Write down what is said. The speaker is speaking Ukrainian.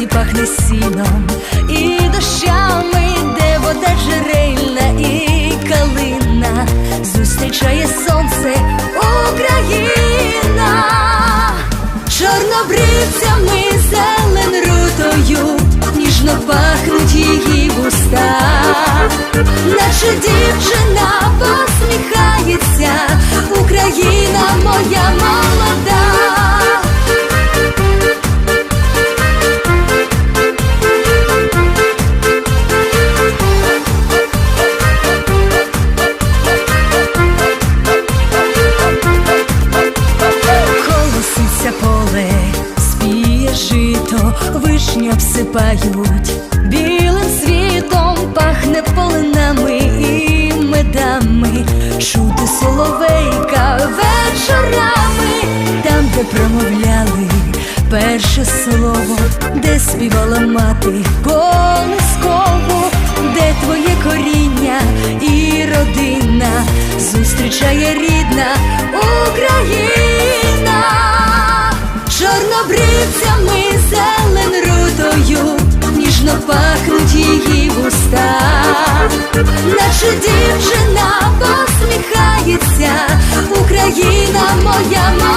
лісі пахне сіном і дощами, де вода джерельна і калина. Зустрічає сонце Україна, чорнобрицями, зелен рутою, ніжно пахнуть її вуста, наша дівчина посміхається, Україна моя мама. Білим світом пахне полинами і медами, чути соловейка вечорами, там, де промовляли перше слово, де співала мати колискову, де твоє коріння і родина зустрічає рідна Україна, Kocaman